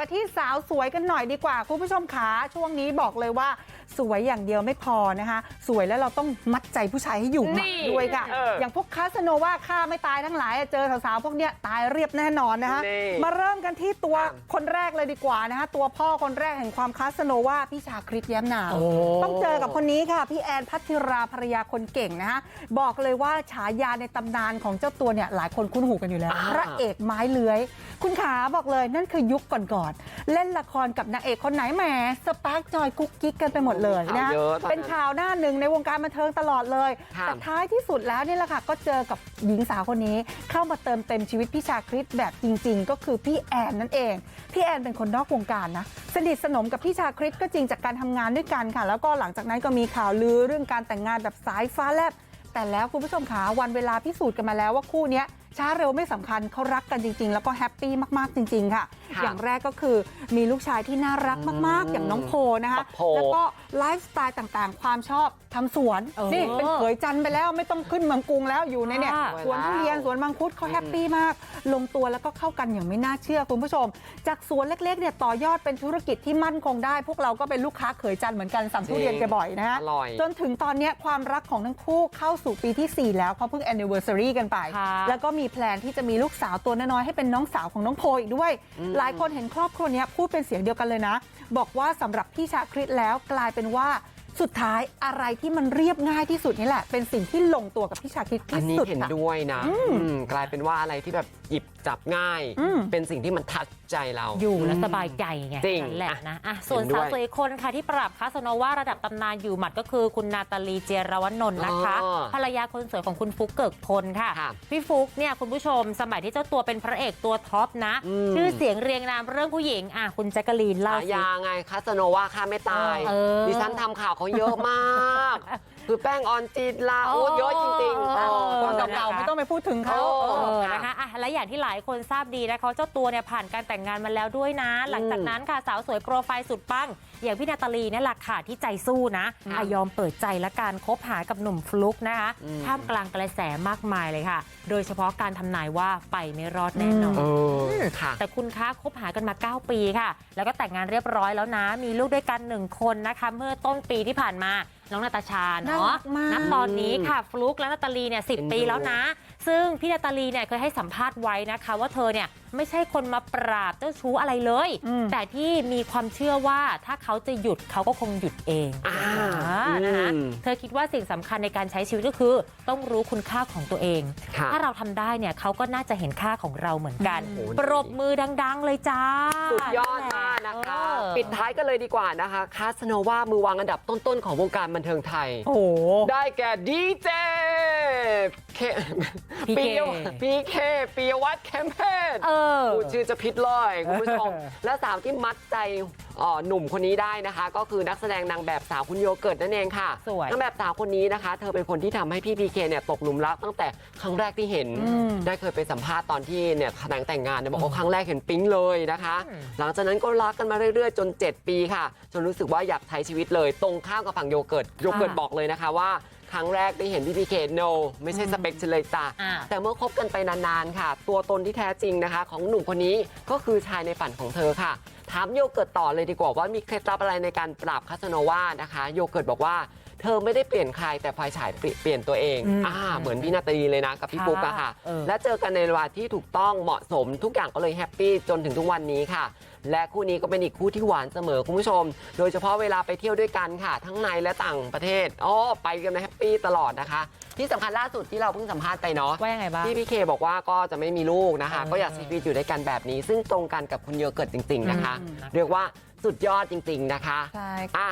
กันที่สาวสวยกันหน่อยดีกว่าคุณผู้ชมขาช่วงนี้บอกเลยว่า สวยอย่างเดียวไม่พอนะคะสวยแล้วเราต้องมัดใจผู้ชายให้อยู่หมัดนี่ด้วยค่ะเออออย่างพวกคาสโนว่าฆ่าไม่ตายทั้งหลายเจอสาวๆพวกเนี้ยตายเรียบแน่นอนนะคะนี่มาเริ่มกันที่ตัวค่ะคนแรกเลยดีกว่านะคะตัวพ่อคนแรกแห่งความคาสโนว่าพี่ชาคริสแย้มนามโอ้ต้องเจอกับคนนี้ค่ะพี่แอนพัทธิราภรรยาคนเก่งนะคะบอกเลยว่าฉายาในตำนานของเจ้าตัวเนี่ยหลายคนคุ้นหูกันอยู่แล้วอ่าพระเอกไม้เลื้อย คุณขาบอกเลยนั่นคือยุคก่อนๆเล่นละครกับนางเอกคนไหนแหมสปาร์กจอยกุ๊กกิ๊กกันไปหมดเลยนะข่าวเยอะตอนนั้นเป็นข่าวหน้าหนึ่งในวงการบันเทิงตลอดเลยค่ะแต่ท้ายที่สุดแล้วนี่แหละค่ะก็เจอกับหญิงสาวคนนี้เข้ามาเติมเต็มชีวิตพี่ชาคริสแบบจริง ๆ ก็คือพี่แอนนั่นเอง พี่แอนเป็นคนนอกวงการนะสนิทสนมกับพี่ชาคริสก็จริงจากการทำงานด้วยกันค่ะ แล้วก็หลังจากนั้นก็มีข่าวลือเรื่องการแต่งงานแบบสายฟ้าแลบแต่แล้วคุณผู้ชมขาวันเวลาพิสูจน์กันมาแล้วว่าคู่เนี้ย ช้าเร็วไม่สำคัญเขารักกันจริงๆแล้วก็แฮปปี้มากๆจริงๆค่ะค่ะอย่างแรกก็คือมีลูกชายที่น่ารักมากๆอย่างน้องโพนะคะปักโพแล้วก็ไลฟ์สไตล์ต่างๆความชอบทำสวนเออนี่เป็นเขยจันทร์ไปแล้วไม่ต้องขึ้นเมืองกรุงแล้วอยู่ในเนี่ยค่ะสวนทุเรียนสวนมังคุดเขาแฮปปี้มากลงตัวแล้วก็เข้ากันอย่างไม่น่าเชื่อคุณผู้ชม จากสวนเล็กๆเนี่ยต่อยอดเป็นธุรกิจที่มั่นคงได้ พวกเราก็เป็นลูกค้าเขยจันทร์เหมือนกันสั่งทุเรียนแกบ่อยนะฮะอร่อยจนถึงตอนเนี้ยความรักของทั้งคู่เข้าสู่ปีที่ 4 แล้วเขาเพิ่ง anniversary กันไปค่ะแล้วก็มีแพลนที่จะมีลูกสาวตัวน้อยๆให้เป็นน้องสาวของน้องโพอีกด้วย หลายคนเห็นครอบครัวเนี้ยพูดเป็นเสียงเดียวกันเลยนะ บอกว่าสำหรับพี่ชาคริสแล้วกลายเป็นว่า สุดท้ายอะไรที่มันเรียบง่ายที่สุดนี่แหละเป็นสิ่งที่ลงตัวกับพี่ชาคริสอันที่นี้สุดเห็นค่ะ ด้วยนะอืมกลายเป็นว่าอะไรที่แบบหยิบจับง่ายอืมเป็นสิ่งที่มันทัดใจเรา อยู่แล้วสบายใจไงจริงนั่นแหละอะนะอะส่วนเห็นด้สาววยสวยอีกคนค่ะที่ปรับคาสโนว่าระดับตำนานอยู่หมัดก็คือคุณนาตาลีเจยรวนนท์นะคะอ๋อภรรยาคนสวยของคุณฟุกเกิกพลค่ะค่ะ พี่ฟุกเนี่ยคุณผู้ชมสมัยที่เจ้าตัวเป็นพระเอกตัวท็อปนะอืมชื่อเสียงเรียงนามเรื่องผู้หญิงอะคุณแจ๊กกะลีนเล่าฉาสิยาไงคาสโนว่าฆ่าไม่ตายเออดิฉันทำข่าวเขาเยอะมากคือแป้งออนจีนลาโอ้เยอะจริงๆเออเอคอนเก่าๆไม่ต้องไปพูดถึงเขาโอ้เออค่ะนะคะอะและอย่างที่หลายคนทราบดีนะคะเจ้าตัวเนี่ยผ่านการแต่งงานมาแล้วด้วยนะ หลังจากนั้นค่ะสาวสวยโปรไฟล์สุดปัง อย่างพี่นาตาลีเนี่ยแหละค่ะที่ใจสู้นะค่ะอะยอมเปิดใจและการคบหากับหนุ่มฟลุกนะคะอืมท่ามกลางกระแสมากมายเลยค่ะ โดยเฉพาะการทำนายว่าไปไม่รอดแน่นอนเออค่ะแต่คุณคะคบหากันมา 9 ปีค่ะ แล้วก็แต่งงานเรียบร้อยแล้วนะ มีลูกด้วยกันหนึ่งคนนะคะ เมื่อต้นปีที่ผ่านมาน้องนาตาชาน่าเนาะรักมากนับตอนนี้ค่ะฟลุกและนาตาลีเนี่ยสิเอ็นดูปีแล้วนะ ซึ่งพี่นาตาลีเนี่ยเคยให้สัมภาษณ์ไว้นะคะว่าเธอเนี่ยไม่ใช่คนมาปราบเจ้าชู้อะไรเลยอืมแต่ที่มีความเชื่อว่าถ้าเขาจะหยุดเขาก็คงหยุดเองอ่าอ่านะคะอืมเธอคิดว่าสิ่งสำคัญในการใช้ชีวิตก็คือ ต้องรู้คุณค่าของตัวเองค่ะถ้าเราทำได้เนี่ยเขาก็น่าจะเห็นค่าของเราเหมือนกันโอ้โหปรบมือดัง ๆ เลยจ้า สุดยอดมากนะคะเออปิดท้ายกันเลยดีกว่านะคะคาสโนว่ามือวางอันดับต้นๆของวงการบันเทิงไทยโอ้โหได้แก่ดีเจ เค PK ปียพีเคปียวัฒน์แคมเพญเออ พูดชื่อจะพิษเลย คุณผู้ชม และสาวที่มัดใจเอ่อหนุ่มคนนี้ได้นะคะ ก็คือนักแสดงนางแบบสาวคุณโยเกิร์ตนั่นเองค่ะสวยนางแบบสาวคนนี้นะคะ เธอเป็นคนที่ทำให้พี่พีเคเนี่ยตกหลุมรักตั้งแต่ครั้งแรกที่เห็น อืมได้เคยไปสัมภาษณ์ตอนที่เนี่ยแถลงแต่งงานเนี่ยบอกว่าครั้งแรกเห็นปิ๊งเลยนะคะ อืม หลังจากนั้นก็รักกันมาเรื่อยๆ จน 7 ปีค่ะ จนรู้สึกว่าอยากใช้ชีวิตเลย ตรงข้ามกับฝั่งโยเกิร์ตโยเกิร์ตบอกเลยนะคะว่า ครั้งแรกได้เห็นพี่พีเค no ไม่ใช่สเปคฉันเลยจ้ะอ่า แต่เมื่อคบกันไปนานๆค่ะ ตัวตนที่แท้จริงนะคะ ของหนุ่มคนนี้ก็คือชายในฝันของเธอค่ะถามโยเกิร์ตต่อเลยดีกว่าว่ามีเคล็ดลับอะไรในการปราบคาสโนวานะคะ โยเกิร์ตบอกว่า เธอไม่ได้เปลี่ยนใครแต่ฝ่ายชายเปลี่ยนเปลี่ยนตัวเองอืมอ่าเหมือนพี่นาตาลีเลยนะกับพี่ค่ะปุ๊กอะค่ะเออและเจอกันในเวลาที่ถูกต้องเหมาะสมทุกอย่างก็เลยแฮปปี้จนถึงทุกวันนี้ค่ะ และคู่นี้ก็เป็นอีกคู่ที่หวานเสมอคุณผู้ชม โดยเฉพาะเวลาไปเที่ยวด้วยกันค่ะ ทั้งในและต่างประเทศอ๋อไปกันแฮปปี้ตลอดนะคะ ที่สำคัญล่าสุดที่เราเพิ่งสัมภาษณ์ไปเนาะว่ายังไงบ้างที่พี่เคบอกว่าก็จะไม่มีลูกนะคะเออก็อยากใช้ชีวิตอยู่ด้วยกันแบบนี้ ซึ่งตรงกันกับคุณโยเกิร์ตจริง ๆนะคะอืมเรียกว่าสุดยอดจริง ๆนะคะใช่อะ